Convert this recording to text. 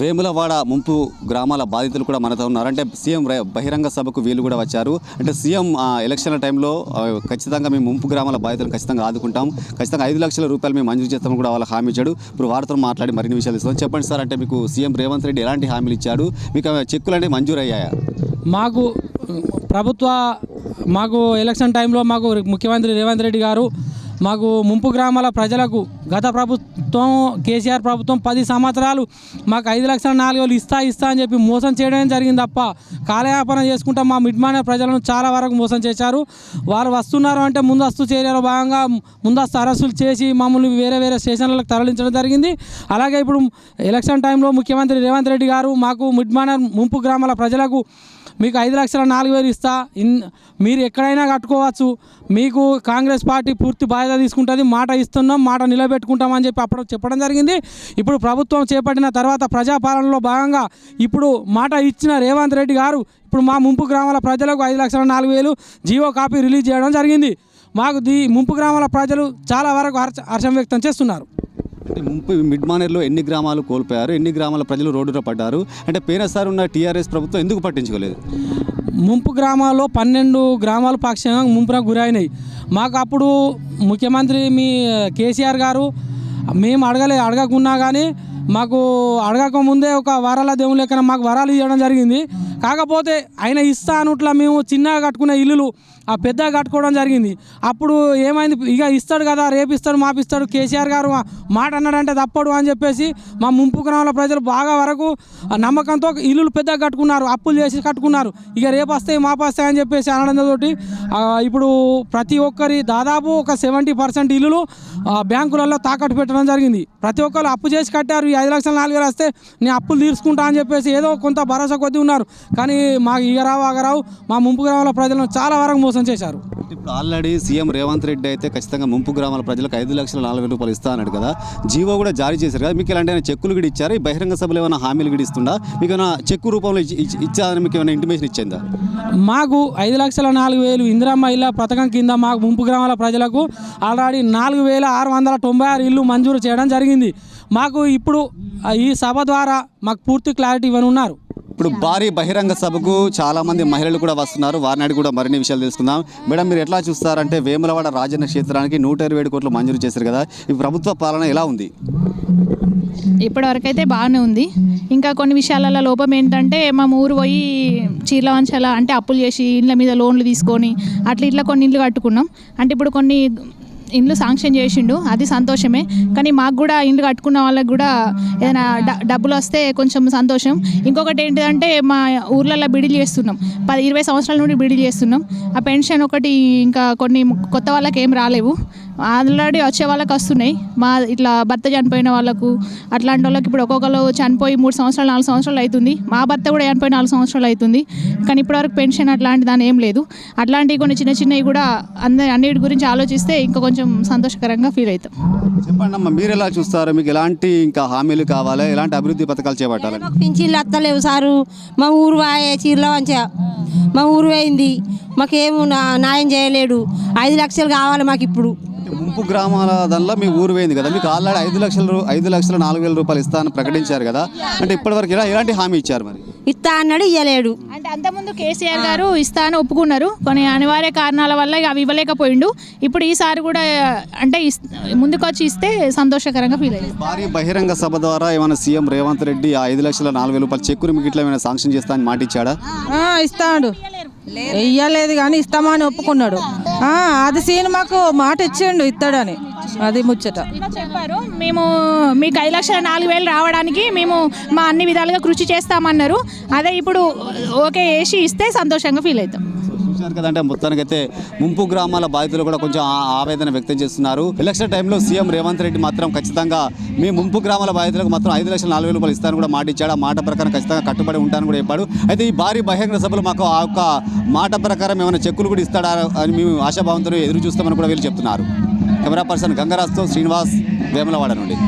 వేములవాడ ముంపు గ్రామాల బాధితులు కూడా మనతో ఉన్నారు. అంటే సీఎం బహిరంగ సభకు వీళ్ళు కూడా వచ్చారు. అంటే సీఎం ఆ, ఎలక్షన్ల టైంలో ఖచ్చితంగా మేము ముంపు గ్రామాల బాధితులను ఖచ్చితంగా ఆదుకుంటాం. ఖచ్చితంగా ఐదు లక్షల రూపాయలు మేము మంజూరు చేస్తామని కూడా వాళ్ళకి హామీ ఇచ్చాడు. ఇప్పుడు వారితో మాట్లాడి మరిన్ని విషయాలు ఇస్తాం చెప్పండి సార్ అంటే మీకు సీఎం రేవంత్ రెడ్డి ఎలాంటి హామీలు ఇచ్చాడు? మీకు చెక్కులు అనేవి మంజూరు అయ్యాయా మాకు ప్రభుత్వ మాకు ఎలక్షన్ టైంలో మాకు ముఖ్యమంత్రి రేవంత్ రెడ్డి గారు మాకు ముంపు గ్రామాల ప్రజలకు గత ప్రభుత్వం కేసీఆర్ ప్రభుత్వం పది సంవత్సరాలు మాకు ఐదు లక్షల నాలుగు వేలు ఇస్తా ఇస్తా అని చెప్పి మోసం చేయడం జరిగింది తప్ప కాలయాపన చేసుకుంటా మా మిడ్మాన ప్రజలను చాలా వరకు మోసం చేశారు. వారు వస్తున్నారు అంటే ముందస్తు చర్యలో భాగంగా ముందస్తు అరెస్టులు చేసి మమ్మల్ని వేరే వేరే స్టేషన్లకు తరలించడం జరిగింది. అలాగే ఇప్పుడు ఎలక్షన్ టైంలో ముఖ్యమంత్రి రేవంత్ రెడ్డి గారు మాకు మిడ్మాన ముంపు గ్రామాల ప్రజలకు మీకు ఐదు లక్షల నాలుగు వేలు ఇస్తా ఇన్ మీరు ఎక్కడైనా కట్టుకోవచ్చు మీకు కాంగ్రెస్ పార్టీ పూర్తి బాధ్యత తీసుకుంటుంది మాట ఇస్తున్నాం మాట నిలబెట్టుకుంటామని చెప్పి అప్పుడు చెప్పడం జరిగింది. ఇప్పుడు ప్రభుత్వం చేపట్టిన తర్వాత ప్రజాపాలనలో భాగంగా ఇప్పుడు మాట ఇచ్చిన రేవంత్ రెడ్డి గారు ఇప్పుడు మా ముంపు గ్రామాల ప్రజలకు ఐదు లక్షల నాలుగు వేలు జియో కాపీ రిలీజ్ చేయడం జరిగింది. మాకు దీ ముంపు గ్రామాల ప్రజలు చాలా వరకు హర్ష హర్షం వ్యక్తం చేస్తున్నారు. అంటే ముంపు మిడ్ మానేర్లో ఎన్ని గ్రామాలు కోల్పోయారు? ఎన్ని గ్రామాల ప్రజలు రోడ్డున పడ్డారు? అంటే పోయినసారి ఉన్న టీఆర్ఎస్ ప్రభుత్వం ఎందుకు పట్టించుకోలేదు? ముంపు గ్రామాల్లో పన్నెండు గ్రామాలు పాక్షికంగా ముంపున గురైనాయి. మాకు అప్పుడు ముఖ్యమంత్రి మీ కేసీఆర్ గారు మేము అడగలే అడగకున్నా కానీ మాకు అడగక ముందే ఒక వరాల దేవుని లెక్కన మాకు వరాలు ఇవ్వడం జరిగింది. కాకపోతే ఆయన ఇస్తా అనుట్లా మేము చిన్నగా కట్టుకునే ఇల్లులు ఆ పెద్దగా కట్టుకోవడం జరిగింది. అప్పుడు ఏమైంది? ఇక ఇస్తాడు కదా రేపు ఇస్తాడు మాపిస్తాడు కేసీఆర్ గారు మా- మాట అన్నాడంటే తప్పడు అని చెప్పేసి మా ముంపు గ్రామాల ప్రజలు బాగా వరకు నమ్మకంతో ఇల్లులు పెద్దగా కట్టుకున్నారు అప్పులు చేసి కట్టుకున్నారు. ఇక రేపు వస్తాయి మాపస్తాయి అని చెప్పేసి అనడంతోటి ఇప్పుడు ప్రతి ఒక్కరి దాదాపు ఒక సెవెంటీ పర్సెంట్ ఇల్లులు బ్యాంకులలో తాకట్టు పెట్టడం జరిగింది. ప్రతి ఒక్కరు అప్పు చేసి కట్టారు. ఈ ఐదు లక్షల నాలుగు వేలు వస్తే నేను అప్పులు తీర్చుకుంటా అని చెప్పేసి ఏదో కొంత భరోసా కొద్దీ ఉన్నారు. కానీ మాకు ఇక రావు ఆగరావు మా ముంపు గ్రామాల ప్రజలను చాలా వరకు మోసం చేశారు. ఇప్పుడు ఆల్రెడీ సీఎం రేవంత్ రెడ్డి అయితే ఖచ్చితంగా ముంపు గ్రామాల ప్రజలకు ఐదు లక్షల నాలుగు రూపాయలు ఇస్తా అన్నాడు కదా. జీవో కూడా జారీ చేశారు కదా. మీకు ఇలాంటి చెక్కులు కూడా ఇచ్చారు? ఈ బహిరంగ సభలో ఏమైనా హామీలు కూడా ఇస్తుందా? మీకు ఏమైనా చెక్కు రూపంలో ఇచ్చి- ఇచ్చి- ఇచ్చారని మీకు ఏమైనా ఇంటిమేషన్ ఇచ్చిందా? మాకు ఐదు లక్షల నాలుగు వేలు ఇందిరమ్మ ఇళ్ళ పథకం కింద మాకు ముంపు గ్రామాల ప్రజలకు ఆల్రెడీ నాలుగు వేల ఆరు వందల తొంభై ఆరు ఇల్లు మంజూరు చేయడం జరిగింది. మాకు ఇప్పుడు ఈ సభ ద్వారా మాకు పూర్తి క్లారిటీ ఇవ్వని ఉన్నారు ఇప్పుడు భారీ బహిరంగ సభకు చాలా మంది మహిళలు కూడా వస్తున్నారు. వారిని అడిగి కూడా మరిన్ని విషయాలు తెలుసుకుందాం. మేడం మీరు ఎట్లా చూస్తారంటే వేములవాడ రాజన్న క్షేత్రానికి నూట ఇరవై ఏడు కోట్లు మంజూరు చేశారు కదా. ఈ ప్రభుత్వ పాలన ఎలా ఉంది? ఇప్పటివరకు అయితే బాగానే ఉంది. ఇంకా కొన్ని విషయాలలో లోపం ఏంటంటే మా ఊరు పోయి చీరల వంచల అంటే అప్పులు చేసి ఇండ్ల మీద లోన్లు తీసుకొని అట్లా ఇట్లా కొన్ని ఇండ్లు కట్టుకున్నాం. అంటే ఇప్పుడు కొన్ని ఇండ్లు శాంక్షన్ చేసిండు. అది సంతోషమే. కానీ మాకు కూడా ఇండ్లు కట్టుకున్న వాళ్ళకి కూడా ఏదైనా డ- డబ్బులు వస్తే కొంచెం సంతోషం. ఇంకొకటి ఏంటిదంటే మా ఊర్లలో బిడిలు చేస్తున్నాం. పది ఇరవై సంవత్సరాల నుండి బిడిలు చేస్తున్నాం. ఆ పెన్షన్ ఒకటి ఇంకా కొన్ని కొత్త వాళ్ళకి ఏం రాలేవు. ఆల్రెడీ వచ్చే వాళ్ళకి వస్తున్నాయి. మా ఇట్లా భర్త చనిపోయిన వాళ్ళకు అట్లాంటి వాళ్ళకి ఇప్పుడు ఒక్కొక్కరు చనిపోయి మూడు సంవత్సరాలు నాలుగు సంవత్సరాలు అవుతుంది మా భర్త కూడా చనిపోయి నాలుగు సంవత్సరాలు అవుతుంది కానీ ఇప్పటివరకు పెన్షన్ అట్లాంటి దాని ఏం లేదు. అట్లాంటివి కొన్ని చిన్న చిన్నవి కూడా అందరి అన్నిటి గురించి ఆలోచిస్తే ఇంకా కొంచెం సంతోషకరంగా ఫీల్ అవుతాం. చెప్పండి అమ్మా మీరు ఎలా చూస్తారు? మీకు ఎలాంటి ఇంకా హామీలు కావాలి? ఎలాంటి అభివృద్ధి పథకాలు చేపట్టాలి? మాకు పింఛన్లు వస్తలేవు సారు. మా ఊరు వాయే చీరల వంచ మా ఊరు పోయింది. మాకేము నా- న్యాయం చేయలేడు. ఐదు లక్షలు కావాలి మాకు ఇప్పుడు. ముంపు గ్రామాల దానిలో మీ ఊరు పోయింది కదా. మీకు ఆల్రెడీ ఐదు లక్షల ఐదు లక్షల నాలుగు వేల రూపాయలు ఇస్తానని ప్రకటించారు కదా. అంటే ఇప్పటివరకు ఎలా ఎలాంటి హామీ ఇచ్చారు మరి? ఇస్తా అన్నాడు ఇయ్యలేడు. అంటే అంతకుముందు కేసీఆర్ గారు ఇస్తా అని ఒప్పుకున్నారు. కొన్ని అనివార్య కారణాల వల్ల ఇక అవి ఇవ్వలేకపోయిండు. ఇప్పుడు ఈసారి కూడా అంటే ఇస్- ముందుకొచ్చి ఇస్తే సంతోషకరంగా ఫీల్ అయ్యింది. భారీ బహిరంగ సభ ద్వారా ఏమైనా సీఎం రేవంత్ రెడ్డి ఆ ఐదు లక్షల నాలుగు వేల రూపాయలు చెక్కుని మీకు ఇట్లా ఏమైనా శాంక్షన్ చేస్తా అని మాట ఇచ్చాడా ఆ, ఇస్తాడు. ఇయ్యలేదు కానీ ఇస్తామని ఒప్పుకున్నాడు. అది సీన్ మాకు మాట ఇచ్చిండు ఇస్తాడని అది ముచ్చట. చెప్పారు. మేము మీకు ఐదు లక్షల నాలుగు వేలు రావడానికి మేము మా అన్ని విధాలుగా కృషి చేస్తామన్నారు. అదే ఇప్పుడు ఓకే వేసి ఇస్తే సంతోషంగా ఫీల్ అవుతాం. చూశారు కదంటే మొత్తానికైతే ముంపు గ్రామాల బాధితులు కూడా కొంచెం ఆవేదన వ్యక్తం చేస్తున్నారు. ఎలక్షన్ టైంలో సీఎం రేవంత్ రెడ్డి మాత్రం ఖచ్చితంగా మీ ముంపు గ్రామాల బాధితులకు మాత్రం ఐదు లక్షల నాలుగు వేల రూపాయలు ఇస్తాను కూడా మాట ఇచ్చాడు. ఆ మాట ప్రకారం ఖచ్చితంగా కట్టుబడి ఉంటాను కూడా చెప్పాడు. అయితే ఈ భారీ బహిరంగ సభలు మాకు ఆ యొక్క మాట ప్రకారం ఏమైనా చెక్కులు కూడా ఇస్తాడా అని మేము ఆశాభావంతో ఎదురు చూస్తామని కూడా వీళ్ళు చెప్తున్నారు. కెమెరా పర్సన్ గంగరాజ్తో శ్రీనివాస్ వేములవాడ నుండి.